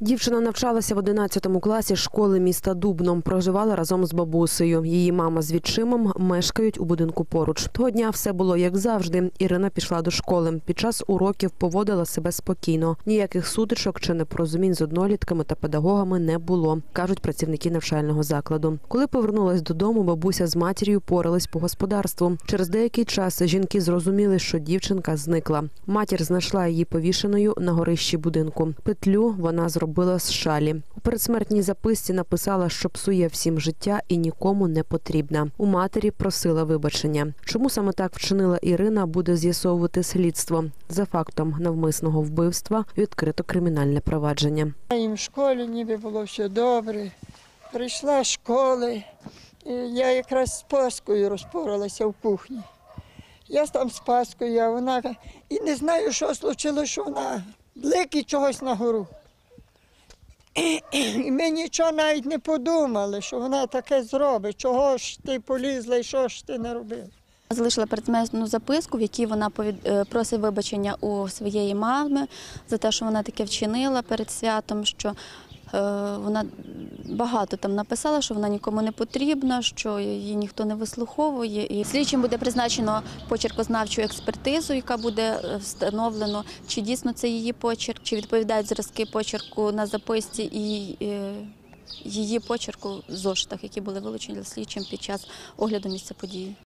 Дівчина навчалася в 11 класі школи міста Дубно. Проживала разом з бабусею. Її мама з відчимом мешкають у будинку поруч. Того дня все було як завжди. Ірина пішла до школи. Під час уроків поводила себе спокійно. Ніяких сутичок чи непорозумінь з однолітками та педагогами не було, кажуть працівники навчального закладу. Коли повернулась додому, бабуся з матір'ю порались по господарству. Через деякий час жінки зрозуміли, що дівчинка зникла. Матір знайшла її повішеною на горищі будинку. Петлю вона зробила з шалі. У передсмертній записці написала, що псує всім життя і нікому не потрібна. У матері просила вибачення. Чому саме так вчинила Ірина, буде з'ясовувати слідство. За фактом навмисного вбивства відкрито кримінальне провадження. Їм в школі ніби було все добре. Прийшла з школи, і я якраз з паскою розпоралася в кухні. Я там з паскою, а вона і не знаю, що случилося, що вона блики чогось на гору. І ми нічого навіть не подумали, що вона таке зробить, чого ж ти полізла і що ж ти не робила. Залишила передсмертну записку, в якій вона е, просить вибачення у своєї мами за те, що вона таке вчинила перед святом, що вона багато там написала, що вона нікому не потрібна, що її ніхто не вислуховує. І слідчим буде призначено почеркознавчу експертизу, яка буде е, встановлено, чи дійсно це її почерк, чи відповідають зразки почерку на записці і. е, Її почерку в зошитах, які були вилучені слідчим під час огляду місця події.